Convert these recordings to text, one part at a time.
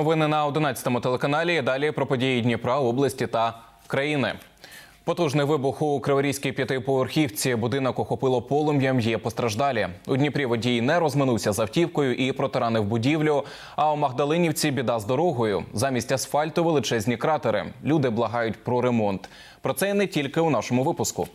новини на 11 телеканалі. Далі про події Дніпра, області та країни. Потужний вибух у Криворізькій п'ятиповерхівці. Будинок охопило полум'ям. Є постраждалі. У Дніпрі водій не розминувся з автівкою і протаранив будівлю. А у Магдалинівці біда з дорогою. Замість асфальту величезні кратери. Люди благають про ремонт. Про це і не тільки у нашому випуску.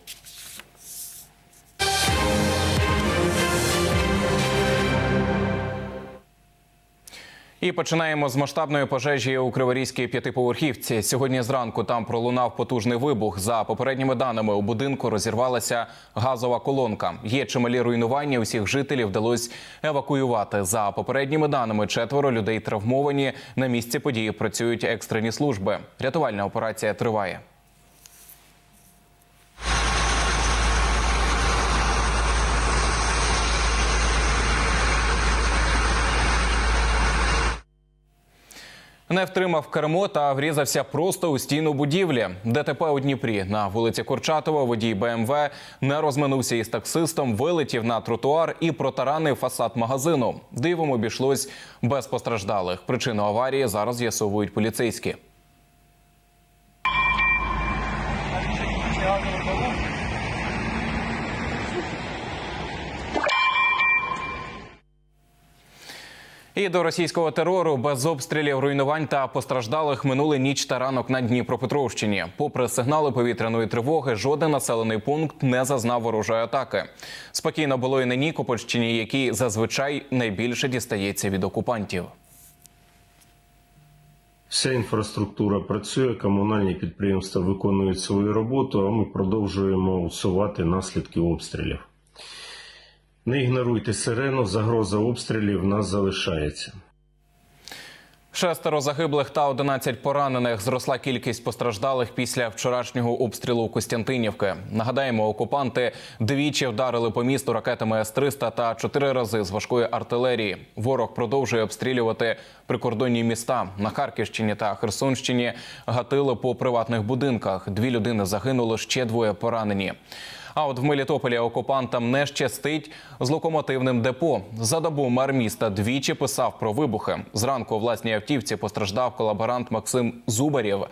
І починаємо з масштабної пожежі у Криворізькій п'ятиповерхівці. Сьогодні зранку там пролунав потужний вибух. За попередніми даними у будинку розірвалася газова колонка. Є чималі руйнування. Усіх жителів вдалося евакуювати. За попередніми даними четверо людей травмовані. На місці події працюють екстрені служби. Рятувальна операція триває. Не втримав кермо та врізався просто у стіну будівлі. ДТП у Дніпрі на вулиці Курчатова водій БМВ не розминувся із таксистом, вилетів на тротуар і протаранив фасад магазину. Дивом обійшлось без постраждалих. Причину аварії зараз з'ясовують поліцейські. І до російського терору без обстрілів, руйнувань та постраждалих минули ніч та ранок на Дніпропетровщині. Попри сигнали повітряної тривоги, жоден населений пункт не зазнав ворожої атаки. Спокійно було і на Нікопольщині, який зазвичай найбільше дістається від окупантів. Вся інфраструктура працює, комунальні підприємства виконують свою роботу, а ми продовжуємо усувати наслідки обстрілів. Не ігноруйте сирену, загроза обстрілів нас залишається. Шестеро загиблих та 11 поранених зросла кількість постраждалих після вчорашнього обстрілу Костянтинівки. Нагадаємо, окупанти двічі вдарили по місту ракетами С-300 та чотири рази з важкої артилерії. Ворог продовжує обстрілювати прикордонні міста на Харківщині та Херсонщині. Гатили по приватних будинках. Дві людини загинули, ще двоє поранені. А от в Мелітополі окупантам не щастить з локомотивним депо. За добу мер міста двічі писав про вибухи. Зранку у власній автівці постраждав колаборант Максим Зубарєв.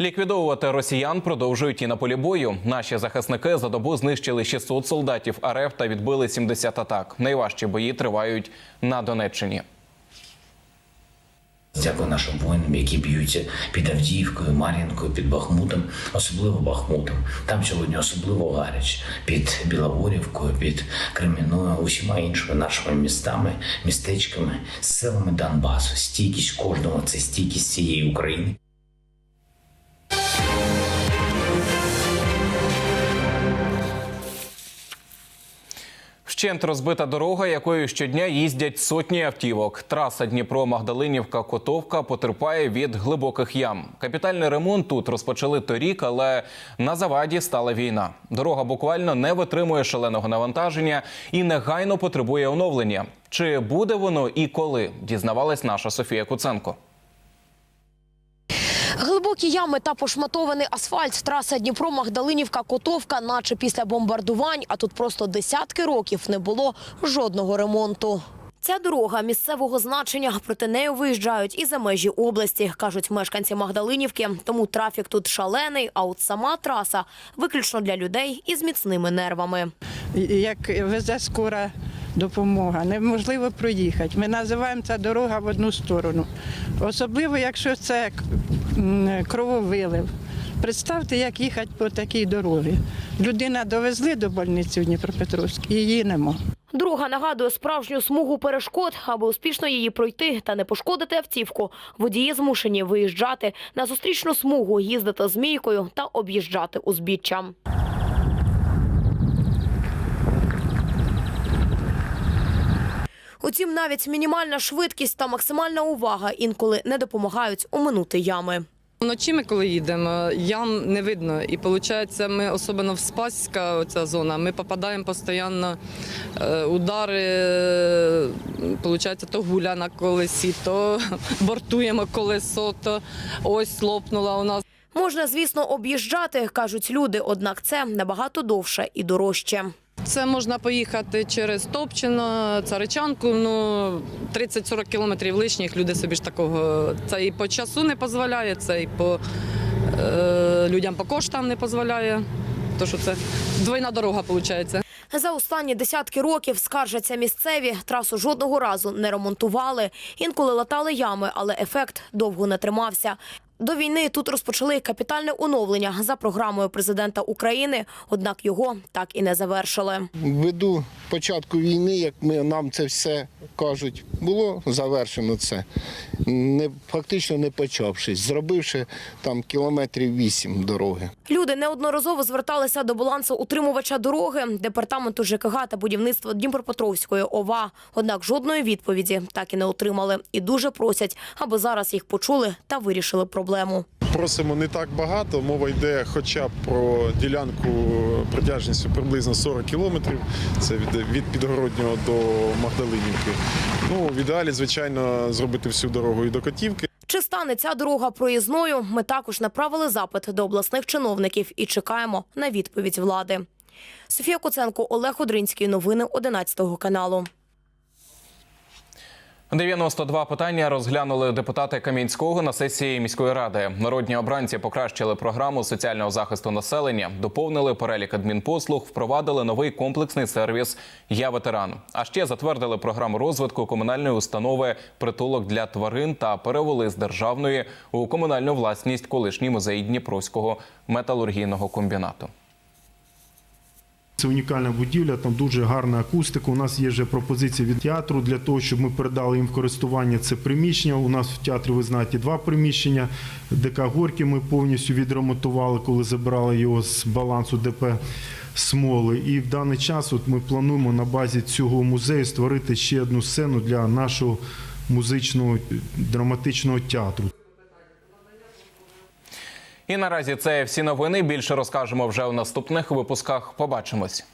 Ліквідовувати росіян продовжують і на полі бою. Наші захисники за добу знищили 600 солдатів РФ та відбили 70 атак. Найважчі бої тривають на Донеччині. Дякую нашим воїнам, які б'ються під Авдіївкою, Мар'їнкою, під Бахмутом, особливо Бахмутом. Там сьогодні особливо гаряче під Білогорівкою, під Кремінною, усіма іншими нашими містами, містечками, селами Донбасу. Стійкість кожного це стійкість цієї України. Вщент розбита дорога, якою щодня їздять сотні автівок. Траса Дніпро-Магдалинівка-Котовка потерпає від глибоких ям. Капітальний ремонт тут розпочали торік, але на заваді стала війна. Дорога буквально не витримує шаленого навантаження і негайно потребує оновлення. Чи буде воно і коли? Дізнавалась наша Софія Куценко. Глибокі ями та пошматований асфальт. Траса Дніпро-Магдалинівка-Котовка, наче після бомбардувань, а тут просто десятки років не було жодного ремонту. Ця дорога місцевого значення, проти нею виїжджають і за межі області, кажуть мешканці Магдалинівки. Тому трафік тут шалений, а от сама траса виключно для людей із міцними нервами. як везе скора допомога. Неможливо проїхати. Ми називаємо це дорога в одну сторону. Особливо, якщо це крововилив. Представте, як їхати по такій дорозі. Людина довезли до больниці в Дніпропетровськ, і її нема. Друга нагадує справжню смугу перешкод, аби успішно її пройти та не пошкодити автівку. Водії змушені виїжджати на зустрічну смугу, їздити змійкою та об'їжджати узбіччям. Утім, навіть мінімальна швидкість та максимальна увага інколи не допомагають оминути ями. Вночі ми коли їдемо, ям не видно. І виходить, ми особливо в Спаська, оця зона, ми попадаємо постійно е, удари, е, виходить, то гуля на колесі, то бортуємо колесо, то ось лопнула у нас. Можна, звісно, об'їжджати, кажуть люди, однак це набагато довше і дорожче. Це можна поїхати через Топчино, Царичанку. Ну 30-40 кілометрів лишніх люди собі ж такого. Це і по часу не дозволяє, це і по е, людям по коштам не дозволяє. То що це двойна дорога виходить. За останні десятки років скаржаться місцеві. Трасу жодного разу не ремонтували. Інколи латали ями, але ефект довго не тримався. До війни тут розпочали капітальне оновлення за програмою президента України, однак його так і не завершили. Ввиду початку війни, як ми, нам це все кажуть, було завершено це, не, фактично не почавшись, зробивши там кілометрів вісім дороги. Люди неодноразово зверталися до балансу утримувача дороги департаменту ЖКГ та будівництва Дніпропетровської ОВА. Однак жодної відповіді так і не отримали. І дуже просять, аби зараз їх почули та вирішили проблему. Просимо не так багато. Мова йде хоча б про ділянку протяжністю приблизно 40 кілометрів. Це від, від Підгороднього до Магдалинівки. Ну, в ідеалі, звичайно, зробити всю дорогу і до Котівки. Чи стане ця дорога проїзною? Ми також направили запит до обласних чиновників і чекаємо на відповідь влади. Софія Коценко, Олег Одринський. Новини 11 каналу. 92 питання розглянули депутати Кам'янського на сесії міської ради. Народні обранці покращили програму соціального захисту населення, доповнили перелік адмінпослуг, впровадили новий комплексний сервіс Я ветеран. А ще затвердили програму розвитку комунальної установи притулок для тварин та перевели з державної у комунальну власність колишній музей Дніпровського металургійного комбінату. Це унікальна будівля, там дуже гарна акустика. У нас є вже пропозиція від театру для того, щоб ми передали їм в користування це приміщення. У нас в театрі, ви знаєте, два приміщення. ДК Горки ми повністю відремонтували, коли забрали його з балансу ДП Смоли. І в даний час от ми плануємо на базі цього музею створити ще одну сцену для нашого музичного драматичного театру. І наразі це всі новини. Більше розкажемо вже у наступних випусках. Побачимось.